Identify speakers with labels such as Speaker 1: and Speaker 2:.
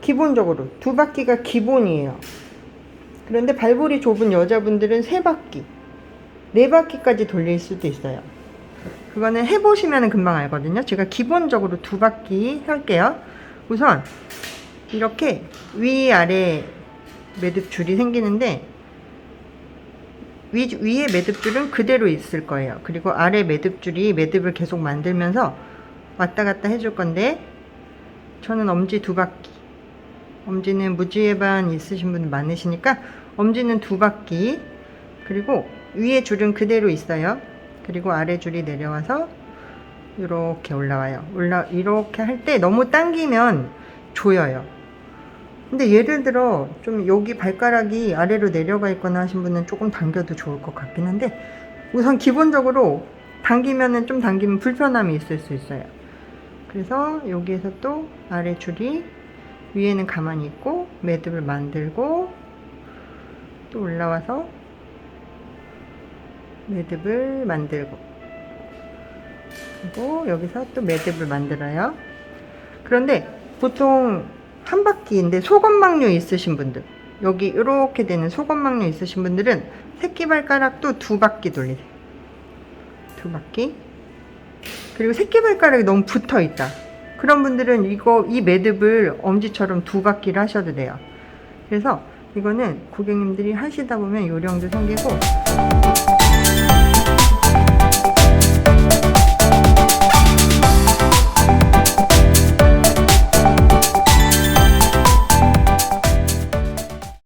Speaker 1: 기본적으로 두 바퀴가 기본이에요. 그런데 발볼이 좁은 여자분들은 세 바퀴, 네 바퀴까지 돌릴 수도 있어요. 그거는 해보시면 금방 알거든요. 제가 기본적으로 두 바퀴 할게요. 우선 이렇게 위아래 매듭줄이 생기는데 위, 위에 매듭줄은 그대로 있을 거예요. 그리고 아래 매듭줄이 매듭을 계속 만들면서 왔다 갔다 해줄 건데 저는 엄지 두 바퀴 엄지는 무지해반 있으신 분 많으시니까 엄지는 두 바퀴 그리고 위에 줄은 그대로 있어요. 그리고 아래 줄이 내려와서 이렇게 올라와요. 올라 이렇게 할 때 너무 당기면 조여요. 근데 예를 들어 좀 여기 발가락이 아래로 내려가 있거나 하신 분은 조금 당겨도 좋을 것 같긴 한데 우선 기본적으로 당기면은 좀 당기면 불편함이 있을 수 있어요. 그래서 여기에서 또 아래 줄이 위에는 가만히 있고 매듭을 만들고 또 올라와서 매듭을 만들고 그리고 여기서 또 매듭을 만들어요. 그런데 보통 한 바퀴인데 소금망류 있으신 분들 여기 이렇게 되는 소금망류 있으신 분들은 새끼발가락도 두 바퀴 돌리세요. 두 바퀴. 그리고 새끼발가락이 너무 붙어 있다. 그런 분들은 이거 이 매듭을 엄지처럼 두 바퀴를 하셔도 돼요. 그래서 이거는 고객님들이 하시다 보면 요령도 생기고